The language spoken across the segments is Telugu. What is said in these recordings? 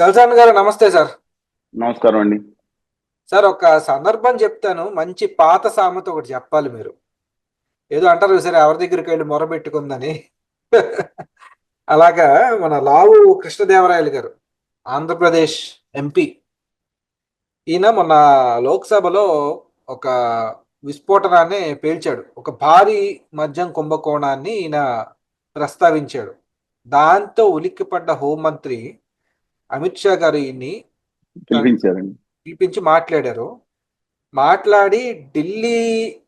చల్సాన్ గారు నమస్తే సార్. నమస్కారం అండి. సార్ ఒక సందర్భం చెప్తాను. మంచి పాత సామెత ఒకటి చెప్పాలి మీరు. ఏదో అంటారు సరే ఎవరి దగ్గరికి వెళ్ళి మొరబెట్టుకుందని అలాగా మన లావు కృష్ణదేవరాయలు గారు ఆంధ్రప్రదేశ్ ఎంపీ. ఈయన మొన్న లోక్సభలో ఒక విస్ఫోటనాన్ని పేల్చాడు. ఒక భారీ మద్యం కుంభకోణాన్ని ఈయన ప్రస్తావించాడు. దాంతో ఉలిక్కిపడ్డ హోంమంత్రి అమిత్ షా గారు ఈయన్ని పిలిపించి మాట్లాడారు. మాట్లాడి ఢిల్లీ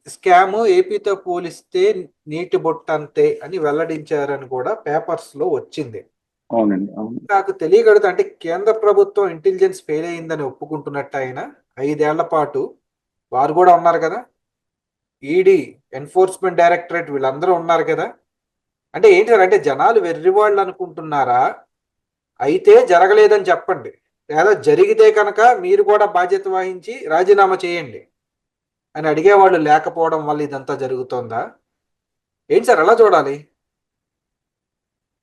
స్కామ్ ఏపీతో పోలిస్తే నీటి బొట్టంతే అని వెల్లడించారని కూడా పేపర్స్లో వచ్చింది. అవునండి అవును. నాకు తెలియగలుగుతా అంటే కేంద్ర ప్రభుత్వం ఇంటెలిజెన్స్ ఫెయిల్ అయిందని ఒప్పుకుంటున్నట్టు ఆయన ఐదేళ్ళ పాటు. వారు కూడా ఉన్నారు కదా. ఈడీ ఎన్ఫోర్స్మెంట్ డైరెక్టరేట్ వీళ్ళందరూ ఉన్నారు కదా. అంటే ఏంటి సార్ అంటే జనాలు వెర్రివాళ్ళు అనుకుంటున్నారా? అయితే జరగలేదని చెప్పండి. లేదా జరిగితే కనుక మీరు కూడా బాధ్యత వహించి రాజీనామా చేయండి అని అడిగేవాళ్ళు లేకపోవడం వల్ల ఇదంతా జరుగుతోందా? ఏంటి సార్ ఎలా చూడాలి?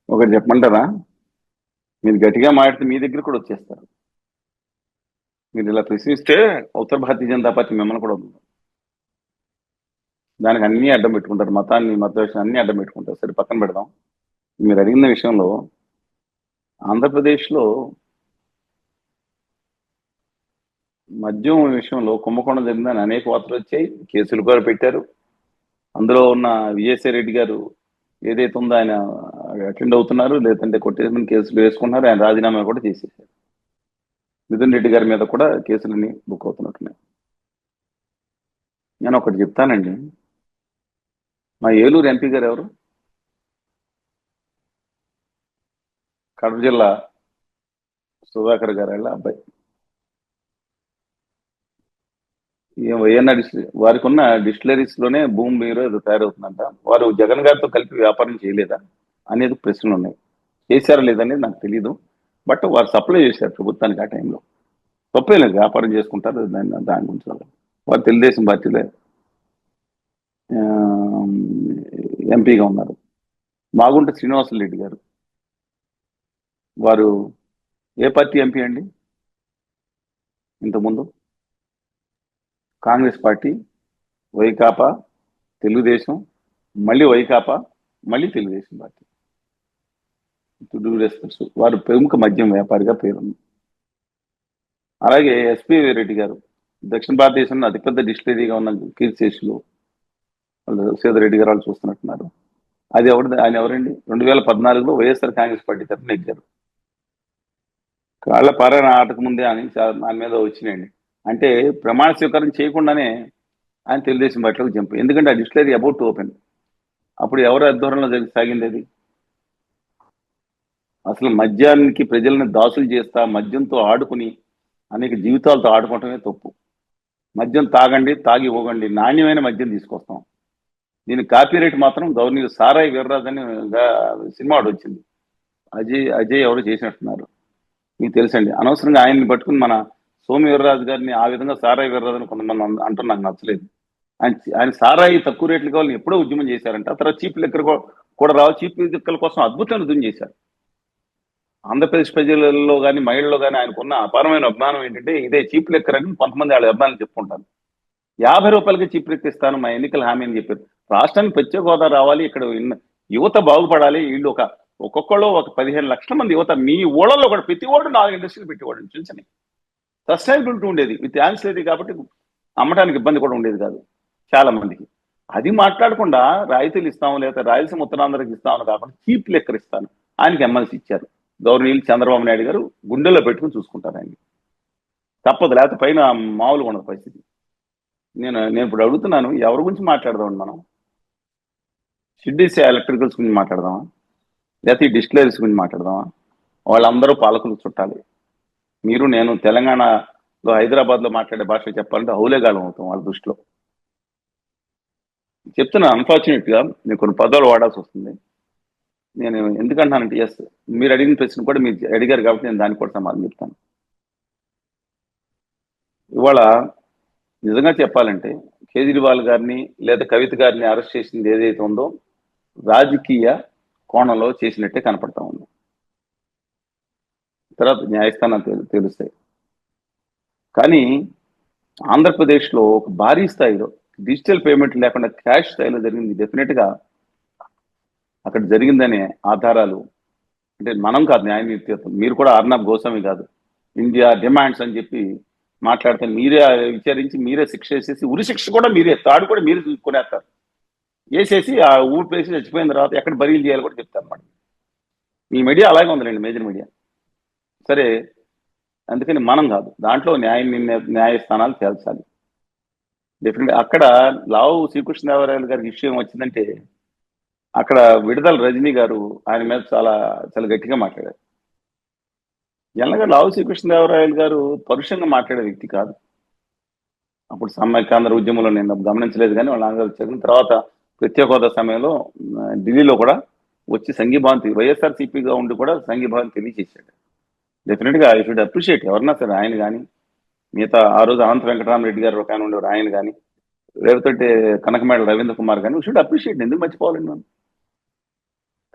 ఒకటి చెప్పమంటారా? మీరు గట్టిగా మాట్లాడితే మీ దగ్గర కూడా వచ్చేస్తారు. మీరు ఇలా ప్రశ్నిస్తే ఉత్తర భారతీయ జనతా పార్టీ మిమ్మల్ని కూడా ఉంది దానికి అన్ని అడ్డం పెట్టుకుంటారు. మతాన్ని మత విషయం అన్ని అడ్డం పెట్టుకుంటారు. సరే పక్కన పెడదాం. మీరు అడిగిన విషయంలో ఆంధ్రప్రదేశ్లో మద్యం విషయంలో కుంభకోణం జరిగిందని అనేక వార్తలు వచ్చాయి. కేసులు కూడా పెట్టారు. అందులో ఉన్న విజయసాయి రెడ్డి గారు ఏదైతే ఉందో ఆయన అటెండ్ అవుతున్నారు. లేదంటే కొట్టేసిన కేసులు వేసుకున్నారు. ఆయన రాజీనామా కూడా చేసేసారు. మిథున్ రెడ్డి గారి మీద కూడా కేసులన్నీ బుక్ అవుతున్నట్టున్నాయి. నేను ఒకటి చెప్తానండి. మా ఏలూరు ఎంపీ గారు ఎవరు? కడప జిల్లా సుధాకర్ గారు వాళ్ళ అబ్బాయి. ఏం వైఎన్ఆర్ వారికి ఉన్న డిస్టిలరీస్లోనే భూమి మీరు ఏదో తయారవుతుందంట. వారు జగన్ గారితో కలిపి వ్యాపారం చేయలేదా అనేది ప్రశ్నలు ఉన్నాయి. చేశారా లేదనేది నాకు తెలియదు బట్ వారు సప్లై చేశారు ప్రభుత్వానికి ఆ టైంలో. తప్పే లేదు వ్యాపారం చేసుకుంటారు దాని దాని గురించి వారు తెలుగుదేశం పార్టీలో ఎంపీగా ఉన్నారు. మాగుంట శ్రీనివాసరెడ్డి గారు. వారు ఏ పార్టీ ఎంపీ అండి? ఇంతకుముందు? కాంగ్రెస్ పార్టీ వైకాపా తెలుగుదేశం మళ్ళీ వైకాపా మళ్ళీ తెలుగుదేశం పార్టీ. To respects. వారు ప్రముఖ మద్యం వ్యాపారిగా పేరుంది. అలాగే ఎస్పీ రెడ్డి గారు దక్షిణ భారతదేశంలో అతిపెద్ద డిస్టిలరీగా ఉన్న కీర్తిశేషులు వాళ్ళు సేదరెడ్డి గారు వాళ్ళు చూస్తున్నట్టున్నారు. అది ఎవరు ఆయన ఎవరండి? రెండు వేల పద్నాలుగులో వైఎస్ఆర్ కాంగ్రెస్ పార్టీ తరఫున ఎగ్గారు. కాళ్ళ పారాయణ ఆటకు ముందే అని నా మీద వచ్చినాయండి. అంటే ప్రమాణ స్వీకారం చేయకుండానే ఆయన తెలుగుదేశం పార్టీలోకి జంప్. ఎందుకంటే ఆ డిస్టిలరీ అబౌట్ టు ఓపెన్. అప్పుడు ఎవరు ఆధ్వర్యంలో సాగింది అది అసలు మద్యానికి ప్రజలను దాసులు చేస్తా మద్యంతో ఆడుకుని అనేక జీవితాలతో ఆడుకోవటమే తప్పు. మద్యం తాగండి తాగి పోగండి నాణ్యమైన మద్యం తీసుకొస్తాం. దీని కాపీరైట్ మాత్రం గవర్నర్ సారాయి వీర్రాజ్ అని సినిమా ఒకటి వచ్చింది అజయ్ అజయ్ ఎవరు చేసినట్టున్నారు. మీకు తెలుసండి. అనవసరంగా ఆయన్ని పట్టుకుని మన సోమి వీర్రాజు గారిని ఆ విధంగా సారాయి వీర్రాజు అని కొంతమంది అంటారు నాకు నచ్చలేదు. ఆయన ఆయన సారాయి తక్కువ రేట్లు కావాలని ఎప్పుడో ఉద్యమం చేశారంట. తర్వాత చీప్ లెక్కర్ కూడా రావు చీప్ లెక్కల కోసం అద్భుతమైన ఉద్యమం చేశారు. ఆంధ్రప్రదేశ్ ప్రజలలో కానీ మహిళల్లో కానీ ఆయనకున్న అపారమైన అభిమానం ఏంటంటే ఇదే చీప్ లెక్కర్ అని కొంతమంది వాళ్ళ అభిమానులు చెప్పుకుంటారు. యాభై రూపాయలకి చీప్ లెక్క ఇస్తాను మా ఎన్నికల హామీ అని చెప్పారు. రాష్ట్రానికి ప్రత్యేక హోదా రావాలి. ఇక్కడ యువత బాగుపడాలి. వీళ్ళు ఒక ఒక్కొక్కళ్ళు ఒక పదిహేను లక్షల మంది యువత మీ ఊళ్ళలో కూడా ప్రతి ఓడు నాలుగు ఇండస్ట్రీలు పెట్టేవాడు చూసని సస్టైనబిలిటీ ఉండేది. విత్ యాన్సిలరీ కాబట్టి అమ్మటానికి ఇబ్బంది కూడా ఉండేది కాదు చాలా మందికి. అది మాట్లాడకుండా రాయితీలు ఇస్తాము లేదా రాయలసీమ ఉత్తరాంధ్రకి ఇస్తామని కాకుండా చీప్ లెక్కర్ ఇస్తాను. ఆయనకి ఎమ్మెల్సీ ఇచ్చారు. గవర్నీలు చంద్రబాబు నాయుడు గారు గుండెల్లో పెట్టుకుని చూసుకుంటారు ఆయన తప్పదు. లేకపోతే పైన మామూలుగా ఉండదు పరిస్థితి. నేను నేను ఇప్పుడు అడుగుతున్నాను. ఎవరి గురించి మాట్లాడదాం మనం? షిడ్డీస్ ఎలక్ట్రికల్స్ గురించి మాట్లాడదామా? లేకపోతే ఈ డిస్టిలరీస్ గురించి మాట్లాడదామా? వాళ్ళందరూ పాలకులు చుట్టాలి. మీరు నేను తెలంగాణలో హైదరాబాద్లో మాట్లాడే భాష చెప్పాలంటే హౌలేగాలం అవుతాం వాళ్ళ దృష్టిలో. చెప్తున్నా అన్ఫార్చునేట్గా నేను కొన్ని పదాలు వాడాల్సి వస్తుంది. నేను ఎందుకంటానంటే ఎస్ మీరు అడిగిన ప్రశ్న కూడా మీరు అడిగారు కాబట్టి నేను దానికి కూడా సమాధానం చెప్తాను. ఇవాళ నిజంగా చెప్పాలంటే కేజ్రీవాల్ గారిని లేదా కవిత గారిని అరెస్ట్ చేసింది ఏదైతే ఉందో రాజకీయ కోణంలో చేసినట్టే కనపడతా ఉంది. తర్వాత న్యాయస్థానాలు తెలు- తెలుస్తాయి. కానీ ఆంధ్రప్రదేశ్లో ఒక భారీ స్థాయిలో డిజిటల్ పేమెంట్ లేకుండా క్యాష్ స్థాయిలో జరిగింది. డెఫినెట్గా అక్కడ జరిగిందనే ఆధారాలు అంటే మనం కాదు న్యాయ మీరు కూడా అర్ణబ్ గోస్వామి కాదు. ఇండియా డిమాండ్స్ అని చెప్పి మాట్లాడితే మీరే విచారించి మీరే శిక్ష వేసేసి ఉరి శిక్ష కూడా మీరే తాడు కూడా మీరు చూసుకునేస్తారు వేసేసి ఆ ఊపేసి చచ్చిపోయిన తర్వాత ఎక్కడ బరీలు చేయాలి కూడా చెప్తారు అన్నమాట ఈ మీడియా అలాగే ఉందండి మేజర్ మీడియా. సరే అందుకని మనం కాదు దాంట్లో న్యాయ నిర్ణయ న్యాయస్థానాలు తేల్చాలి. డెఫినెట్ అక్కడ లావు శ్రీకృష్ణదేవరాయలు గారికి విషయం వచ్చిందంటే అక్కడ విడుదల రజనీ గారు ఆయన మీద చాలా చాలా గట్టిగా మాట్లాడారు. ఎలాగ లావు శ్రీకృష్ణదేవరాయలు గారు పరుషంగా మాట్లాడే వ్యక్తి కాదు. అప్పుడు సమ్మెకాంధ్ర ఉద్యమంలో నేను గమనించలేదు కానీ వాళ్ళు ఆంధ్ర చదివిన తర్వాత ప్రత్యేక హోదా సమయంలో ఢిల్లీలో కూడా వచ్చి సంఘీభావం వైఎస్ఆర్ సిపిగా ఉండి కూడా సంఘీభావం తెలియజేశాడు డెఫినెట్గా ఐ షుడ్ అప్రిషియేట్ ఎవరన్నా సరే ఆయన కానీ మిగతా ఆ రోజు అనంత వెంకటరామరెడ్డి గారు ఒక ఆయన ఉండేవారు ఆయన కానీ లేకపోతే కనకమేడ రవీంద్ర కుమార్ కానీ షుడ్ అప్రిషియేట్ ఎందుకు మర్చిపోవాలండి మనం?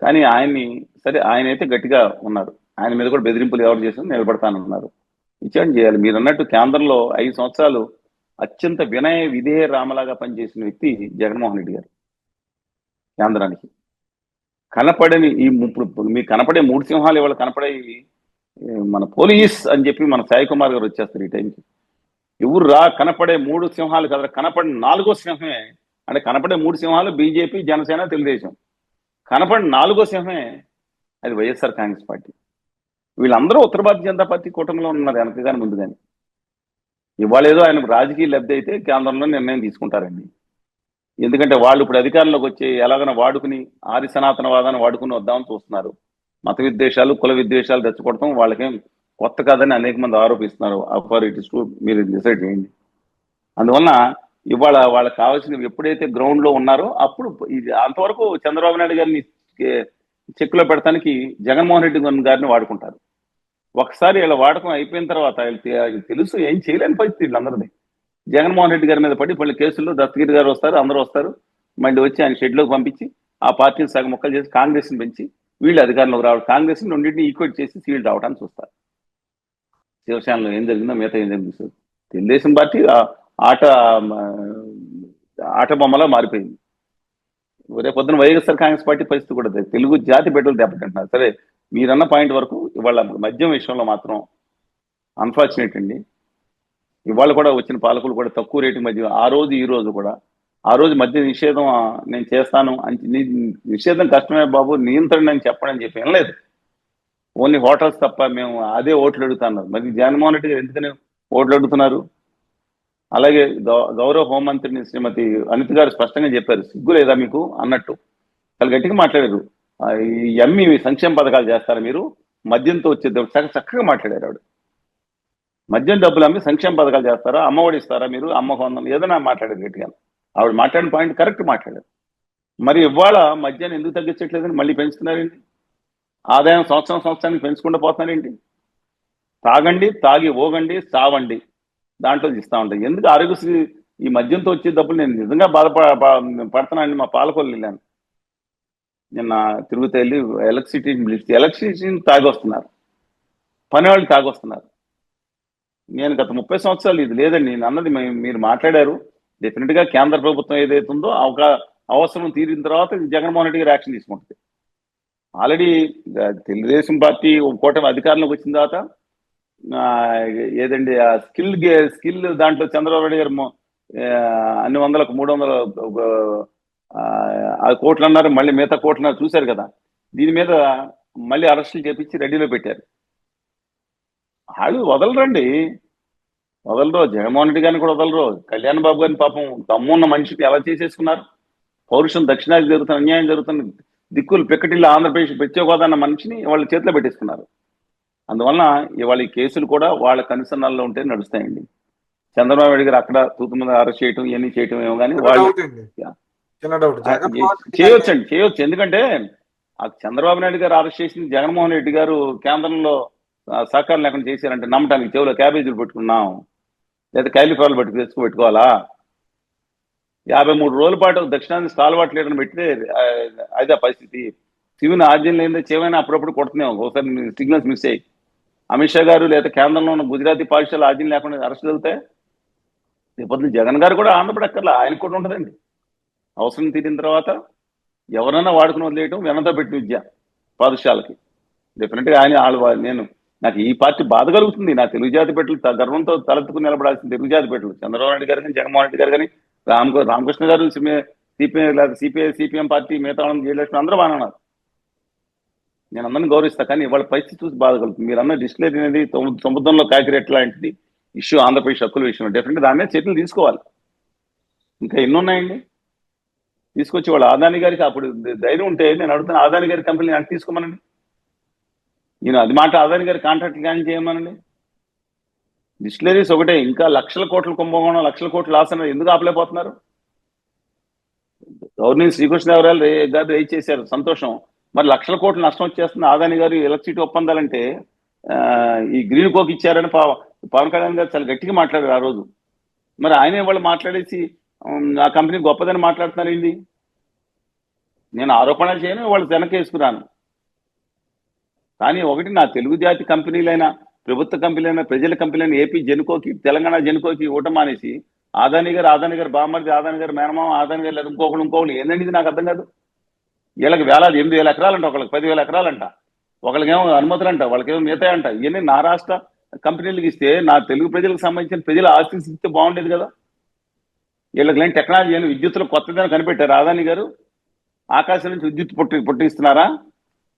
కానీ ఆయన్ని సరే ఆయన అయితే గట్టిగా ఉన్నారు. ఆయన మీద కూడా బెదిరింపులు ఎవరు చేసినా నిలబడతానన్నారు. విచారణ చేయాలి. మీరు అన్నట్టు కేంద్రంలో ఐదు సంవత్సరాలు అత్యంత వినయ విధేయ రామలాగా పనిచేసిన వ్యక్తి జగన్మోహన్ రెడ్డి గారు. కేంద్రానికి కనపడని ఈ ఇప్పుడు మీకు కనపడే మూడు సింహాలు ఇవాళ కనపడే మన పోలీస్ అని చెప్పి మన సాయి కుమార్ గారు వచ్చేస్తారు ఈ టైంకి. ఎవరు రా కనపడే మూడు సింహాలు కదా కనపడిన నాలుగో సింహమే. అంటే కనపడే మూడు సింహాలు బీజేపీ జనసేన తెలుగుదేశం. కనపడిన నాలుగో సింహమే అది వైఎస్ఆర్ కాంగ్రెస్ పార్టీ. వీళ్ళందరూ ఉత్తర భారతీయ జనతా పార్టీ కూటమిలో ఉన్నారు వెనక కానీ ముందు కానీ ఇవాళ ఏదో ఆయన రాజకీయ లబ్ధి అయితే కేంద్రంలో నిర్ణయం తీసుకుంటారండి. ఎందుకంటే వాళ్ళు ఇప్పుడు అధికారంలోకి వచ్చి ఎలాగైనా వాడుకుని ఆది సనాతనవాదాన్ని వాడుకుని వద్దామని చూస్తున్నారు. మత విద్వేషాలు కుల విద్వేషాలు తెచ్చుకోవడం వాళ్ళకేం కొత్త కాదని అనేక మంది ఆరోపిస్తున్నారు. అథారిటీస్ మీరు డిసైడ్ చేయండి. అందువలన ఇవాళ వాళ్ళకి కావాల్సిన ఎప్పుడైతే గ్రౌండ్లో ఉన్నారో అప్పుడు ఇది అంతవరకు చంద్రబాబు నాయుడు గారిని చెక్కులో పెడతానికి జగన్మోహన్ రెడ్డి గారిని వాడుకుంటారు. ఒకసారి వీళ్ళ వాడకం అయిపోయిన తర్వాత తెలుసు ఏం చేయలేని పరిస్థితి వీళ్ళందరిది జగన్మోహన్ రెడ్డి గారి మీద పడి మళ్ళీ కేసుల్లో దత్తగిరి గారు వస్తారు అందరూ వస్తారు. మళ్ళీ వచ్చి ఆయన షెడ్లోకి పంపించి ఆ పార్టీని సగం మొక్కలు చేసి కాంగ్రెస్ని పెంచి వీళ్ళు అధికారంలోకి రావడం కాంగ్రెస్ రెండింటిని ఈక్వేట్ చేసి వీళ్ళు రావడానికి చూస్తారు. శివసేనలో ఏం జరిగిందో మిగతా ఏం జరిగింది తెలుగుదేశం పార్టీ ఆట ఆట బొమ్మలా మారిపోయింది. రేపు పొద్దున వైఎస్ఆర్ కాంగ్రెస్ పార్టీ పరిస్థితి కూడా తెలుగు జాతి బిడ్డలు దెబ్బతింటున్నారు. సరే మీరన్న పాయింట్ వరకు ఇవాళ మద్యం విషయంలో మాత్రం అన్ఫార్చునేట్ అండి. ఇవాళ కూడా వచ్చిన పాలకులు కూడా తక్కువ రేటు మధ్య ఆ రోజు ఈ రోజు కూడా ఆ రోజు మధ్య నిషేధం నేను చేస్తాను అని నిషేధం కష్టమే బాబు నియంత్రణ అని చెప్పడం అని చెప్పి లేదు. ఓన్లీ హోటల్స్ తప్ప మేము అదే ఓట్లు అడుగుతున్నారు మరి జగన్మోహన్ రెడ్డి గారు ఎందుకని ఓట్లు అడుగుతున్నారు? అలాగే గౌరవ హోంమంత్రిని శ్రీమతి అనిత గారు స్పష్టంగా చెప్పారు సిగ్గు లేదా మీకు? అన్నట్టు. చాలా గట్టిగా మాట్లాడారు. ఈ ఎమ్మి సంక్షేమ పథకాలు చేస్తారా మీరు? మద్యంతో వచ్చే చక్కగా మాట్లాడారు ఆవిడ. మద్యం డబ్బులు అమ్మి సంక్షేమ పథకాలు చేస్తారా? అమ్మఒడి ఇస్తారా మీరు? అమ్మ కొందాం ఏదైనా మాట్లాడేది గట్టిగా. ఆవిడ మాట్లాడిన పాయింట్ కరెక్ట్ మాట్లాడారు. మరి ఇవాళ మద్యాన్ని ఎందుకు తగ్గించట్లేదని మళ్ళీ పెంచుతున్నారండి ఆదాయం సంవత్సరం సంవత్సరానికి పెంచుకుంటూ పోతున్నారేంటి? తాగండి తాగి ఓగండి సావండి దాంట్లో ఇస్తా ఉంటాయి. ఎందుకు ఆరోగ్యశ్రీ ఈ మద్యంతో వచ్చే డబ్బులు నేను నిజంగా బాధపడ పడుతున్నానండి. మా పాలకొల్లు వెళ్ళాను నిన్న తిరుగుతూ వెళ్ళి ఎలక్ట్రిసిటీని పిలిస్తే ఎలక్ట్రిసిటీని తాగొస్తున్నారు. పని వాళ్ళు తాగొస్తున్నారు. నేను గత ముప్పై సంవత్సరాలు ఇది లేదండి. నేను అన్నది మీరు మాట్లాడారు. డెఫినెట్గా కేంద్ర ప్రభుత్వం ఏదైతే ఉందో ఒక అవసరం తీరిన తర్వాత జగన్మోహన్ రెడ్డి గారు యాక్షన్ తీసుకుంటుంది. ఆల్రెడీ తెలుగుదేశం పార్టీ ఒక కూటమి అధికారంలోకి వచ్చిన తర్వాత ఏదండి ఆ స్కిల్ స్కిల్ దాంట్లో చంద్రబాబు నాయుడు గారు అన్ని వందలకు మూడు వందల ఆ, కోట్లు అన్నారు. మళ్ళీ మిగతా కోట్లు అన్నారు. చూశారు కదా. దీని మీద మళ్ళీ అరెస్టులు చేపించి రెడీలో పెట్టారు. వాళ్ళు వదలరండి. వదలరు. జగన్మోహన్ రెడ్డి గారిని కూడా వదలరు. కళ్యాణ్ బాబు గారిని పాపం దమ్మున్న మనిషికి ఎలా చేసేసుకున్నారు? పౌరుషం దక్షిణాది జరుగుతున్న అన్యాయం జరుగుతున్న దిక్కులు పెక్కటిల్లు ఆంధ్రప్రదేశ్ ప్రత్యేక అన్న మనిషిని వాళ్ళ చేతిలో పెట్టేసుకున్నారు. అందువలన ఇవాళ ఈ కేసులు కూడా వాళ్ళ కనుసన్నాల్లో ఉంటే నడుస్తాయండి. చంద్రబాబు నాయుడు గారు అక్కడ తూతు మీద అరెస్ట్ చేయటం ఇవన్నీ చేయటం ఏమో కానీ వాళ్ళు చేయొచ్చండి చేయొచ్చు. ఎందుకంటే ఆ చంద్రబాబు నాయుడు గారు అరెస్ట్ చేసింది జగన్మోహన్ రెడ్డి గారు కేంద్రంలో సహకారం లేకుండా చేశారంటే నమ్మటానికి చెవులో క్యాబేజీలు పెట్టుకున్నాం. లేదా కైలిఫాలు పెట్టుకు తెచ్చుకు పెట్టుకోవాలా? యాభై మూడు రోజుల పాటు దక్షిణాది స్థాలవాటు లేకుండా పెట్టితే అదే పరిస్థితి. శివుని ఆర్జన్ లేదే చేవైనా అప్పుడప్పుడు కొడుతున్నాం ఒకసారి సిగ్నల్స్ మిస్ అయ్యి అమిత్ షా గారు లేదా కేంద్రంలో ఉన్న గుజరాతీ పాఠశాల ఆర్జన్ లేకుండా అరెస్ట్ వెళ్తే రేపొద్దు జగన్ గారు కూడా ఆంధ్రపడక్కర్లా ఆయనకు కూడా ఉంటుందండి. అవసరం తీరిన తర్వాత ఎవరైనా వాడుకుని వదిలేయటం వెనతో పెట్టి విద్య పాఠశాలకి. డెఫినెట్గా ఆయన వాళ్ళు నేను నాకు ఈ పార్టీ బాధ కలుగుతుంది. నా తెలుగు జాతి పెట్టలు గర్వంతో తలెత్తుకుని నిలబడాల్సిన తెలుగు జాతి పెట్టలు. చంద్రబాబు నాయుడు గారు కానీ జగన్మోహన్ రెడ్డి గారు కానీ రామ్ రామకృష్ణ గారు సిపిఐ లేదా సిపిఐ సిపిఎం పార్టీ మిగతా జయలక్ష్మి అందరూ బాగా ఉన్నారు. నేను అందరిని గౌరవిస్తా కానీ వాళ్ళ పరిస్థితి చూసి బాధ కలుగుతుంది. మీరు అన్న డిస్ప్లే అనేది సముద్రంలో కాకిరెట్ లాంటిది ఇష్యూ ఆంధ్రప్రదేశ్ హక్కుల విషయంలో. డెఫినెట్ దాని మీద చర్యలు తీసుకోవాలి. ఇంకా ఎన్ని ఉన్నాయండి తీసుకొచ్చి వాళ్ళ ఆదాని గారికి అప్పుడు ధైర్యం ఉంటే నేను అడుగుతున్న ఆదాని గారి కంపెనీ నాకు తీసుకోమనండి. నేను అది మాట ఆదాని గారి కాంట్రాక్ట్ కానీ చేయమనండి. డిస్టిలరీస్ ఒకటే ఇంకా లక్షల కోట్ల కుంభకోణం లక్షల కోట్లు లాస్ అన్నారు ఎందుకు ఆపలేకపోతున్నారు? గవర్నమెంట్ శ్రీకృష్ణదేవరాయలు రే గారు రేజ్ చేశారు సంతోషం. మరి లక్షల కోట్లు నష్టం వచ్చేస్తుంది ఆదాని గారు ఎలక్ట్రిసిటీ ఒప్పందాలంటే ఆ, ఈ గ్రీన్ కోక్ ఇచ్చారని పవన్ కళ్యాణ్ గారు చాలా గట్టిగా మాట్లాడారు ఆ రోజు. మరి ఆయనే వాళ్ళు మాట్లాడేసి ఆ కంపెనీ గొప్పదని మాట్లాడుతున్నారు ఏంటి నేను ఆరోపణలు చేయను వాళ్ళు వెనక్కి వేసుకున్నాను. కానీ ఒకటి నా తెలుగు జాతి కంపెనీలైనా ప్రభుత్వ కంపెనీలైన ప్రజల కంపెనీలైన ఏపీ జెనుకోకి తెలంగాణ జనుకోకి ఇవ్వటం మానేసి ఆదాని గారు ఆదాని గారు బామ్మర్ది ఆదాని గారు మేనమామ ఆదాని గారు లేదు ఇంకొకళ్ళు ఇంకొకళ్ళు ఏందండి ఇది నాకు అర్థం కాదు. వీళ్ళకి వేలాది ఎనిమిది వేల ఎకరాలంట ఒకళ్ళకి పదివేల ఎకరాలంట. ఒకళ్ళకేమో అనుమతులు అంట వాళ్ళకేమో మిగతా అంట ఇవన్నీ నా రాష్ట్ర కంపెనీలకు ఇస్తే నా తెలుగు ప్రజలకు సంబంధించిన ప్రజల ఆస్తి ఇస్తే బాగుండేది కదా. వీళ్ళకి లేని టెక్నాలజీ అని విద్యుత్తులు కొత్తదని కనిపెట్టారు. ఆదాని గారు ఆకాశం నుంచి విద్యుత్ పుట్టి పుట్టిస్తున్నారా?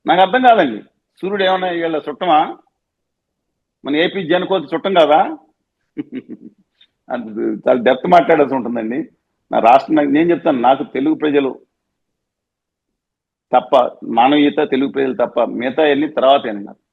నాకు అర్థం కాదండి. సూర్యుడు ఏమన్నా వీళ్ళ చుట్టమా? మన ఏపీ జనకోతి చుట్టం కాదా? అది చాలా డెప్త్ మాట్లాడాల్సి ఉంటుందండి. నా రాష్ట్రం నాకు- నేను చెప్తాను నాకు తెలుగు ప్రజలు తప్ప మానవీయత తెలుగు ప్రజలు తప్ప మిగతా వెళ్ళి తర్వాత నాకు